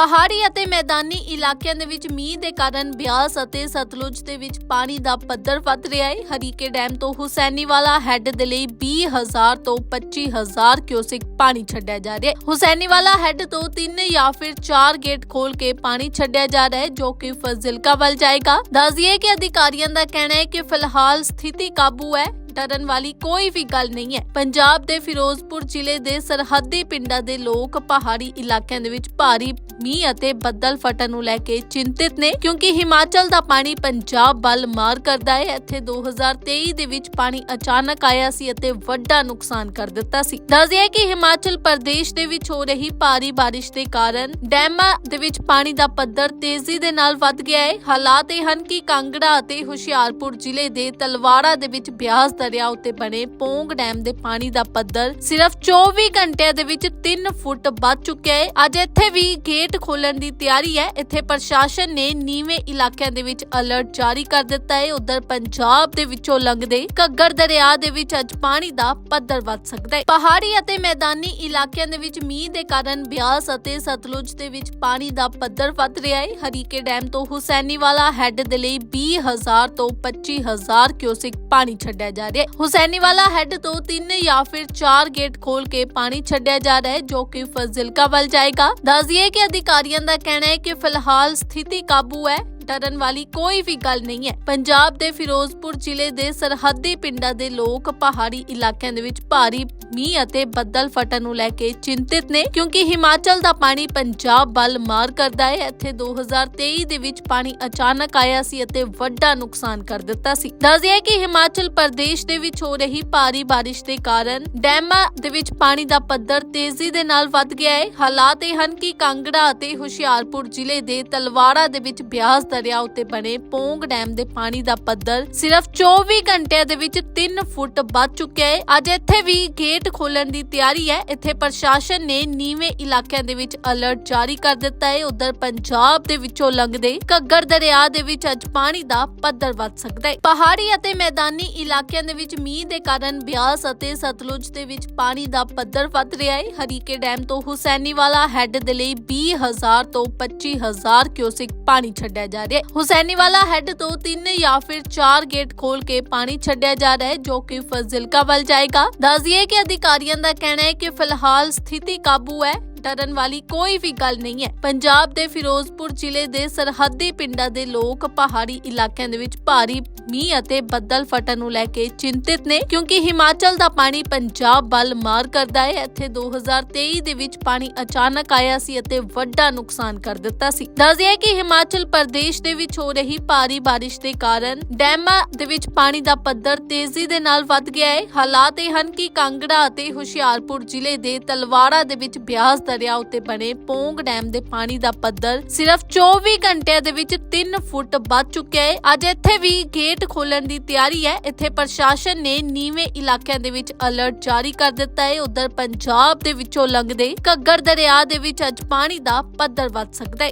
ਪਹਾੜੀ ਅਤੇ ਮੈਦਾਨੀ ਇਲਾਕਿਆਂ ਦੇ ਵਿੱਚ ਮੀਂਹ ਦੇ ਕਾਰਨ ਬਿਆਸ ਅਤੇ ਸਤਲੁਜ ਦੇ ਵਿੱਚ ਪਾਣੀ ਦਾ ਪੱਧਰ ਵੱਧ ਰਿਹਾ ਹੈ। ਹਰੀਕੇ ਡੈਮ ਤੋਂ ਹੁਸੈਨੀਵਾਲਾ ਹੈੱਡ ਦੇ ਲਈ 20000 ਤੋਂ 25000 ਕਿਊਸਿਕ ਪਾਣੀ ਛੱਡਿਆ ਜਾ ਰਿਹਾ ਹੈ। ਹੁਸੈਨੀਵਾਲਾ ਹੈੱਡ ਤੋਂ 3 ਜਾਂ ਫਿਰ 4 ਗੇਟ ਖੋਲ ਕੇ ਪਾਣੀ ਛੱਡਿਆ ਜਾ ਰਿਹਾ ਹੈ, ਜੋ ਕਿ ਫਜ਼ਿਲਕਾ ਵੱਲ ਜਾਏਗਾ। ਦੱਸਦੀਏ ਕਿ ਅਧਿਕਾਰੀਆਂ ਦਾ ਕਹਿਣਾ ਹੈ ਕਿ ਫਿਲਹਾਲ ਸਥਿਤੀ ਕਾਬੂ ਹੈ। ਡਰਨ ਵਾਲੀ ਕੋਈ ਵੀ ਗੱਲ ਨਹੀਂ ਹੈ। ਪੰਜਾਬ ਦੇ ਫਿਰੋਜ਼ਪੁਰ ਜ਼ਿਲ੍ਹੇ ਦੇ ਸਰਹੱਦੀ ਪਿੰਡਾਂ ਦੇ ਲੋਕ ਪਹਾੜੀ ਇਲਾਕਿਆਂ ਦੇ ਵਿੱਚ ਭਾਰੀ ਮੀਂਹ ਅਤੇ ਬੱਦਲ ਫਟਣ ਨੂੰ ਲੈ ਕੇ ਚਿੰਤਿਤ ਨੇ, ਕਿਉਂਕਿ ਹਿਮਾਚਲ ਦਾ ਪਾਣੀ ਪੰਜਾਬ ਵੱਲ ਮਾਰ ਕਰਦਾ ਹੈ। ਇੱਥੇ 2023 ਦੇ ਵਿੱਚ ਪਾਣੀ ਅਚਾਨਕ ਆਇਆ ਸੀ ਅਤੇ ਵੱਡਾ ਨੁਕਸਾਨ ਕਰ ਦਿੱਤਾ ਸੀ। ਦੱਸਦਿਆ ਕਿ ਹਿਮਾਚਲ ਪ੍ਰਦੇਸ਼ ਦੇ ਵਿੱਚ ਹੋ ਰਹੀ ਭਾਰੀ ਬਾਰਿਸ਼ ਦੇ ਕਾਰਨ ਡੈਮਾਂ ਦੇ ਵਿੱਚ ਪਾਣੀ ਦਾ ਪੱਧਰ ਤੇਜ਼ੀ ਦੇ ਨਾਲ ਵੱਧ ਗਿਆ ਹੈ। ਹਾਲਾਤ ਇਹ ਹਨ ਕਿ ਕਾਂਗੜਾ ਅਤੇ ਹੁਸ਼ਿਆਰਪੁਰ ਜ਼ਿਲ੍ਹੇ ਦੇ ਤਲਵਾੜਾ ਦੇ ਵਿੱਚ ਬਿਆਸ ਦਰਿਆ ਉੱਤੇ ਬਣੇ ਪੋਂਗ ਡੈਮ ਦੇ ਪਾਣੀ ਦਾ ਪੱਧਰ ਸਿਰਫ 24 ਘੰਟਿਆਂ ਦੇ ਵਿੱਚ 3 ਫੁੱਟ ਵੱਧ ਚੁੱਕਿਆ ਹੈ। ਅੱਜ ਇੱਥੇ ਵੀ ਗੇਟ ਖੋਲਣ ਦੀ ਤਿਆਰੀ ਹੈ। ਇੱਥੇ ਪ੍ਰਸ਼ਾਸਨ ਨੇ ਨੀਵੇਂ ਇਲਾਕਿਆਂ ਦੇ ਵਿੱਚ ਅਲਰਟ ਜਾਰੀ ਕਰ ਦਿੱਤਾ ਹੈ। ਉਧਰ ਪੰਜਾਬ ਦੇ ਵਿੱਚੋਂ ਲੰਘਦੇ ਘੱਗਰ ਦਰਿਆ ਦੇ ਵਿੱਚ ਅੱਜ ਪਾਣੀ ਦਾ ਪੱਧਰ ਵੱਧ ਸਕਦਾ ਹੈ। ਪਹਾੜੀ ਅਤੇ ਮੈਦਾਨੀ ਇਲਾਕਿਆਂ ਦੇ ਵਿੱਚ ਮੀਂਹ ਦੇ ਕਾਰਨ ਬਿਆਸ ਅਤੇ ਸਤਲੁਜ ਦੇ ਵਿੱਚ ਪਾਣੀ ਦਾ ਪੱਧਰ ਵੱਧ ਰਿਹਾ ਹੈ। ਹਰੀਕੇ ਡੈਮ ਤੋਂ ਹੁਸੈਨੀਵਾਲਾ ਹੈੱਡ ਦੇ ਲਈ 20000 ਤੋਂ 25000 ਕਿਊਸਿਕ ਪਾਣੀ ਛੱਡਿਆ ਜਾ ਰਿਹਾ ਹੈ ਹੁਸੈਨੀਵਾਲਾ ਹੈੱਡ ਤੋਂ ਤਿੰਨ ਜਾਂ ਫਿਰ ਚਾਰ ਗੇਟ ਖੋਲ ਕੇ ਪਾਣੀ ਛੱਡਿਆ ਜਾ ਰਿਹਾ ਹੈ, ਜੋ ਕਿ ਫਜ਼ਿਲਕਾ ਵੱਲ ਜਾਏਗਾ। ਦੱਸਦੀਏ ਕਿ ਅਧਿਕਾਰੀਆਂ ਦਾ ਕਹਿਣਾ ਹੈ ਕਿ ਫਿਲਹਾਲ ਸਥਿਤੀ ਕਾਬੂ ਹੈ। ਡਰਨ ਵਾਲੀ ਕੋਈ ਵੀ ਗੱਲ ਨਹੀਂ ਹੈ। ਪੰਜਾਬ ਦੇ ਫਿਰੋਜ਼ਪੁਰ ਜ਼ਿਲ੍ਹੇ ਦੇ ਸਰਹੱਦੀ ਪਿੰਡਾਂ ਦੇ ਲੋਕ ਪਹਾੜੀ ਇਲਾਕਿਆਂ ਦੇ ਵਿੱਚ ਭਾਰੀ ਮੀਂਹ ਅਤੇ ਬੱਦਲ ਫਟਣ ਨੂੰ ਲੈ ਕੇ ਚਿੰਤਿਤ ਨੇ, ਕਿਉਂਕਿ ਹਿਮਾਚਲ ਦਾ ਪਾਣੀ ਪੰਜਾਬ ਵੱਲ ਮਾਰ ਕਰਦਾ ਹੈ। ਇੱਥੇ 2023 ਦੇ ਵਿੱਚ ਪਾਣੀ ਅਚਾਨਕ ਆਇਆ ਸੀ ਅਤੇ ਵੱਡਾ ਨੁਕਸਾਨ ਕਰ ਦਿੱਤਾ ਸੀ। ਦੱਸਦੇ ਹੈ ਕਿ ਹਿਮਾਚਲ ਪ੍ਰਦੇਸ਼ ਦੇ ਵਿੱਚ ਹੋ ਰਹੀ ਭਾਰੀ ਬਾਰਿਸ਼ ਦੇ ਕਾਰਨ ਡੈਮਾਂ ਦੇ ਵਿੱਚ ਪਾਣੀ ਦਾ ਪੱਧਰ ਤੇਜ਼ੀ ਦੇ ਨਾਲ ਵੱਧ ਗਿਆ ਹੈ। ਹਾਲਾਤ ਇਹ ਹਨ ਕਿ ਕਾਂਗੜਾ ਅਤੇ ਹੁਸ਼ਿਆਰਪੁਰ ਜ਼ਿਲ੍ਹੇ ਦੇ ਤਲਵਾੜਾ ਦੇ ਵਿੱਚ ਬਿਆਸ ਦਰਿਆ ਉੱਤੇ ਬਣੇ ਪੋਂਗ ਡੈਮ ਦੇ ਪਾਣੀ ਦਾ ਪੱਧਰ ਸਿਰਫ 24 ਘੰਟਿਆਂ ਦੇ ਵਿੱਚ 3 ਫੁੱਟ ਵੱਧ ਚੁੱਕਿਆ ਹੈ। ਅੱਜ ਇੱਥੇ ਵੀ ਗੇਟ ਖੋਲਣ ਦੀ ਤਿਆਰੀ ਹੈ। ਇੱਥੇ ਪ੍ਰਸ਼ਾਸਨ ਨੇ ਨੀਵੇਂ ਇਲਾਕਿਆਂ ਦੇ ਵਿੱਚ ਅਲਰਟ ਜਾਰੀ ਕਰ ਦਿੱਤਾ ਹੈ। ਉਧਰ ਪੰਜਾਬ ਦੇ ਵਿੱਚੋਂ ਲੰਘਦੇ ਘੱਗਰ ਦਰਿਆ ਦੇ ਵਿੱਚ ਅੱਜ ਪਾਣੀ ਦਾ ਪੱਧਰ ਵੱਧ ਸਕਦਾ ਹੈ। ਪਹਾੜੀ ਅਤੇ ਮੈਦਾਨੀ ਇਲਾਕਿਆਂ ਦੇ ਵਿੱਚ ਮੀਂਹ ਦੇ ਕਾਰਨ ਬਿਆਸ ਅਤੇ ਸਤਲੁਜ ਦੇ ਵਿੱਚ ਪਾਣੀ ਦਾ ਪੱਧਰ ਵੱਧ ਰਿਹਾ ਹੈ। ਹਰੀਕੇ ਡੈਮ ਤੋਂ ਹੁਸੈਨੀਵਾਲਾ ਹੈੱਡ ਦੇ ਲਈ 20000 ਤੋਂ 25000 ਕਿਊਸਿਕ ਪਾਣੀ ਛੱਡਿਆ ਜਾ ਰਿਹਾ ਹੁਸੈਨੀਵਾਲਾ ਹੈੱਡ ਤੋਂ ਤਿੰਨ ਜਾਂ ਫਿਰ ਚਾਰ ਗੇਟ ਖੋਲ ਕੇ ਪਾਣੀ ਛੱਡਿਆ ਜਾ ਰਿਹਾ ਹੈ, ਜੋ ਕਿ ਫਜ਼ਿਲਕਾ ਵੱਲ ਜਾਏਗਾ। ਦੱਸਦੀਏ ਕਿ ਅਧਿਕਾਰੀਆਂ ਦਾ ਕਹਿਣਾ ਹੈ ਕਿ ਫਿਲਹਾਲ ਸਥਿਤੀ ਕਾਬੂ ਹੈ। ਡਰਨ ਵਾਲੀ ਕੋਈ ਵੀ ਗੱਲ ਨਹੀਂ ਹੈ। ਪੰਜਾਬ ਦੇ ਫਿਰੋਜ਼ਪੁਰ ਜ਼ਿਲ੍ਹੇ ਦੇ ਸਰਹੱਦੀ ਪਿੰਡਾਂ ਦੇ ਲੋਕ ਪਹਾੜੀ ਇਲਾਕਿਆਂ ਦੇ ਵਿੱਚ ਭਾਰੀ ਮੀਂਹ ਅਤੇ ਬੱਦਲ ਫਟਣ ਨੂੰ ਲੈ ਕੇ ਚਿੰਤਿਤ ਨੇ, ਕਿਉਂਕਿ ਹਿਮਾਚਲ ਦਾ ਪਾਣੀ ਪੰਜਾਬ ਵੱਲ ਮਾਰ ਕਰਦਾ ਹੈ। ਇੱਥੇ 2023 ਦੇ ਵਿੱਚ ਪਾਣੀ ਅਚਾਨਕ ਆਇਆ ਸੀ ਅਤੇ ਵੱਡਾ ਨੁਕਸਾਨ ਕਰ ਦਿੱਤਾ ਸੀ। ਦੱਸਦਿਆ ਕਿ ਹਿਮਾਚਲ ਪ੍ਰਦੇਸ਼ ਦੇ ਵਿੱਚ ਹੋ ਰਹੀ ਭਾਰੀ ਬਾਰਿਸ਼ ਦੇ ਕਾਰਨ ਡੈਮਾਂ ਦੇ ਵਿੱਚ ਪਾਣੀ ਦਾ ਪੱਧਰ ਤੇਜ਼ੀ ਦੇ ਨਾਲ ਵੱਧ ਗਿਆ ਹੈ। ਹਾਲਾਤ ਇਹ ਹਨ ਕਿ ਕਾਂਗੜਾ ਅਤੇ ਹੁਸ਼ਿਆਰਪੁਰ ਜ਼ਿਲ੍ਹੇ ਦੇ ਤਲਵਾੜਾ ਦੇ ਵਿੱਚ ਬਿਆਸ ਦਰਿਆ ਉੱਤੇ ਬਣੇ ਪੋਂਗ ਡੈਮ ਦੇ ਪਾਣੀ ਦਾ ਪੱਧਰ ਸਿਰਫ 24 ਘੰਟਿਆਂ ਦੇ ਵਿੱਚ 3 ਫੁੱਟ ਵੱਧ ਚੁੱਕਿਆ ਹੈ। ਅੱਜ ਇੱਥੇ ਵੀ ਗੇਟ ਖੋਲਣ ਦੀ ਤਿਆਰੀ ਹੈ। ਇੱਥੇ ਪ੍ਰਸ਼ਾਸਨ ਨੇ ਨੀਵੇਂ ਇਲਾਕਿਆਂ ਦੇ ਵਿੱਚ ਅਲਰਟ ਜਾਰੀ ਕਰ ਦਿੱਤਾ ਹੈ। ਉਧਰ ਪੰਜਾਬ ਦੇ ਵਿੱਚੋਂ ਲੰਘਦੇ ਘੱਗਰ ਦਰਿਆ ਦੇ ਵਿੱਚ ਅੱਜ ਪਾਣੀ ਦਾ ਪੱਧਰ ਵੱਧ ਸਕਦਾ ਹੈ।